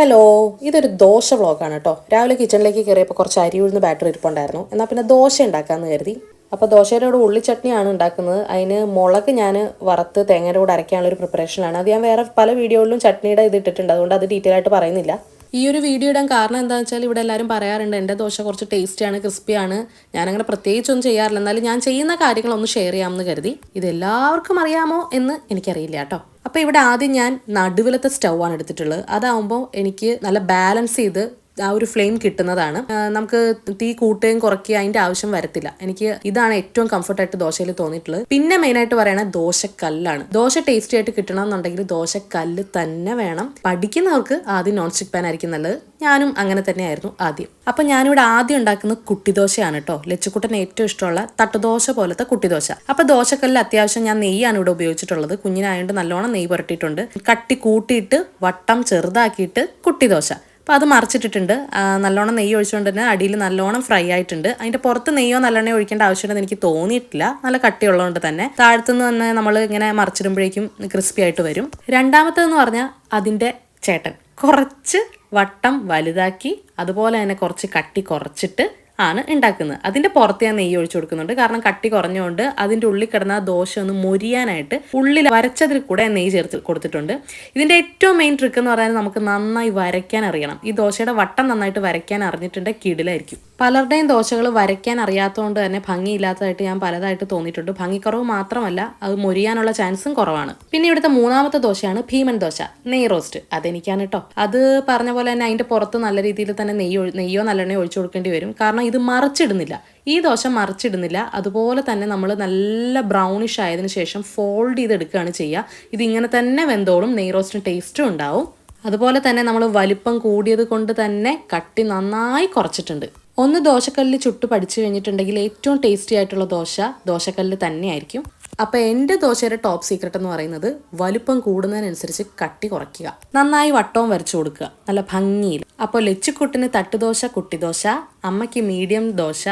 Hello ഇതൊരു ദോശ വ്ളോഗാണ് കേട്ടോ. രാവിലെ കിച്ചണിലേക്ക് കയറിയപ്പോൾ കുറച്ച് അരി ഉഴുന്ന് ബാറ്റർ ഇരിപ്പുണ്ടായിരുന്നു. എന്നാൽ പിന്നെ ദോശ ഉണ്ടാക്കാമെന്ന് കരുതി. അപ്പോൾ ദോശയുടെ കൂടെ ഉള്ളിച്ചട്നിയാണ് ഉണ്ടാക്കുന്നത്. അതിന് മുളക് ഞാൻ വറുത്ത് തേങ്ങയുടെ കൂടെ അരയ്ക്കാനുള്ള ഒരു പ്രിപ്പറേഷനാണ് അത് ഞാൻ വേറെ പല വീഡിയോകളിലും ചട്നിയുടെ ഇത് ഇട്ടിട്ടുണ്ട്. അതുകൊണ്ട് അത് ഡീറ്റെയിൽ ആയിട്ട് പറയുന്നില്ല. ഈ ഒരു വീഡിയോ ഇടാൻ കാരണം എന്താണെന്ന് വെച്ചാൽ ഇവിടെ എല്ലാവരും പറയാറുണ്ട് എന്റെ ദോശ കുറച്ച് ടേസ്റ്റിയാണ് ക്രിസ്പിയാണ് ഞാനങ്ങനെ പ്രത്യേകിച്ചൊന്നും ചെയ്യാറില്ല. എന്നാലും ഞാൻ ചെയ്യുന്ന കാര്യങ്ങളൊന്ന് ഷെയർ ചെയ്യാമെന്ന് കരുതി. ഇത് എല്ലാവർക്കും അറിയാമോ എന്ന് എനിക്കറിയില്ല കേട്ടോ. അപ്പോൾ ഇവിടെ ആദ്യം ഞാൻ നടുവിലത്തെ സ്റ്റൗ ആണ് എടുത്തിട്ടുള്ളത്. അതാവുമ്പോൾ എനിക്ക് നല്ല ബാലൻസ് ചെയ്ത് ആ ഒരു ഫ്ലെയിം കിട്ടുന്നതാണ്. നമുക്ക് തീ കൂട്ടുകയും കുറയ്ക്കുക അതിന്റെ ആവശ്യം വരത്തില്ല. എനിക്ക് ഇതാണ് ഏറ്റവും കംഫർട്ടായിട്ട് ദോശയിൽ തോന്നിയിട്ടുള്ളത്. പിന്നെ മെയിനായിട്ട് പറയണത് ദോശക്കല്ലാണ്. ദോശ ടേസ്റ്റി ആയിട്ട് കിട്ടണമെന്നുണ്ടെങ്കിൽ ദോശക്കല്ല് തന്നെ വേണം. പഠിക്കുന്നവർക്ക് ആദ്യം നോൺ സ്റ്റിക് പാൻ ആയിരിക്കും നല്ലത്. ഞാനും അങ്ങനെ തന്നെയായിരുന്നു ആദ്യം. അപ്പൊ ഞാനിവിടെ ആദ്യം ഉണ്ടാക്കുന്നത് കുട്ടിദോശയാണ് കേട്ടോ ലച്ചുക്കുട്ടന് ഏറ്റവും ഇഷ്ടമുള്ള തട്ടുദോശ പോലത്തെ കുട്ടിദോശ അപ്പൊ ദോശക്കല്ലിൽ അത്യാവശ്യം ഞാൻ നെയ്യാണ് ഇവിടെ ഉപയോഗിച്ചിട്ടുള്ളത്. കുഞ്ഞിനായതുകൊണ്ട് നല്ലോണം നെയ്യ് പുരട്ടിയിട്ടുണ്ട് കട്ടി കൂട്ടിയിട്ട് വട്ടം ചെറുതാക്കിയിട്ട് കുട്ടിദോശ അപ്പോൾ അത് മറിച്ചിട്ടിട്ടുണ്ട്. നല്ലോണം നെയ്യ് ഒഴിച്ചുകൊണ്ട് തന്നെ അടിയിൽ നല്ലോണം ഫ്രൈ ആയിട്ടുണ്ട്. അതിന്റെ പുറത്ത് നെയ്യോ നല്ലെണ്ണയോ ഒഴിക്കേണ്ട ആവശ്യമുണ്ടെന്ന് എനിക്ക് തോന്നിയിട്ടില്ല. നല്ല കട്ടിയുള്ളതുകൊണ്ട് തന്നെ. താഴത്തുനിന്ന് തന്നെ നമ്മൾ ഇങ്ങനെ മറിച്ചിടുമ്പോഴേക്കും ക്രിസ്പി ആയിട്ട് വരും. രണ്ടാമത്തേന്ന് പറഞ്ഞാൽ അതിന്റെ ചേട്ടൻ. കുറച്ച് വട്ടം വലുതാക്കി അതുപോലെ തന്നെ കുറച്ച് കട്ടി കുറച്ചിട്ട് ആണ് ഉണ്ടാക്കുന്നത് അതിന്റെ പുറത്ത് ഞാൻ നെയ്യ് ഒഴിച്ചു കൊടുക്കുന്നുണ്ട്. കാരണം കട്ടി കുറഞ്ഞുകൊണ്ട് അതിന്റെ ഉള്ളിൽ കിടന്ന ആ ദോശ ഒന്ന് മൊരിയാനായിട്ട് ഉള്ളിൽ വരച്ചതിൽ കൂടെ നെയ്യ് ചേർത്ത് കൊടുത്തിട്ടുണ്ട്. ഇതിന്റെ ഏറ്റവും മെയിൻ ട്രിക്ക് എന്ന് പറയുന്നത് നമുക്ക് നന്നായി വരയ്ക്കാൻ അറിയണം. ഈ ദോശയുടെ വട്ടം നന്നായിട്ട് വരയ്ക്കാൻ അറിഞ്ഞിട്ടുണ്ടെങ്കിൽ കിടിലായിരിക്കും. പലരുടെയും ദോശകൾ വരയ്ക്കാൻ അറിയാത്തതുകൊണ്ട് തന്നെ ഭംഗിയില്ലാത്തതായിട്ട് ഞാൻ പലതായിട്ട് തോന്നിയിട്ടുണ്ട്. ഭംഗിക്കുറവ് മാത്രമല്ല അത് മൊരിയാനുള്ള ചാൻസും കുറവാണ്. പിന്നെ ഇവിടുത്തെ മൂന്നാമത്തെ ദോശയാണ് ഭീമൻ ദോശ നെയ് റോസ്റ്റ്. അതെനിക്കാണ് കേട്ടോ അത് പറഞ്ഞ പോലെ തന്നെ അതിന്റെ പുറത്ത് നല്ല രീതിയിൽ തന്നെ നെയ്യ് നെയ്യോ നല്ലെണ്ണയോ ഒഴിച്ചു കൊടുക്കേണ്ടി വരും. കാരണം ഇത് മറിച്ചിടുന്നില്ല. ഈ ദോശ മറിച്ചിടുന്നില്ല. അതുപോലെ തന്നെ നമ്മൾ നല്ല ബ്രൗണിഷ് ആയതിനു ശേഷം ഫോൾഡ് ചെയ്തെടുക്കുകയാണ് ചെയ്യുക. ഇതിങ്ങനെ തന്നെ വെന്തോളും നെയ് റോസ്റ്റിന് ടേസ്റ്റും ഉണ്ടാവും. അതുപോലെ തന്നെ നമ്മൾ വലിപ്പം കൂടിയത് കൊണ്ട് തന്നെ കട്ടി നന്നായി കുറച്ചിട്ടുണ്ട്. ഒന്ന് ദോശക്കല്ലിൽ ചുട്ട് പഠിച്ചു കഴിഞ്ഞിട്ടുണ്ടെങ്കിൽ ഏറ്റവും ടേസ്റ്റി ആയിട്ടുള്ള ദോശ ദോശക്കല്ല് തന്നെയായിരിക്കും. അപ്പോൾ എന്റെ ദോശയുടെ ടോപ്പ് സീക്രട്ട് എന്ന് പറയുന്നത് വലുപ്പം കൂടുന്നതിനനുസരിച്ച് കട്ടി കുറയ്ക്കുക. നന്നായി വട്ടവും വരച്ചു കൊടുക്കുക. നല്ല ഭംഗിയിൽ. അപ്പോൾ ലച്ചുക്കുട്ടിന് തട്ടുദോശ കുട്ടിദോശ അമ്മയ്ക്ക് മീഡിയം ദോശ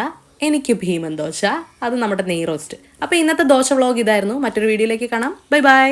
എനിക്ക് ഭീമൻ ദോശ. അത് നമ്മുടെ നെയ് റോസ്റ്റ് അപ്പോൾ ഇന്നത്തെ ദോശ വ്ളോഗ് ഇതായിരുന്നു. മറ്റൊരു വീഡിയോയിലേക്ക് കാണാം. Bye bye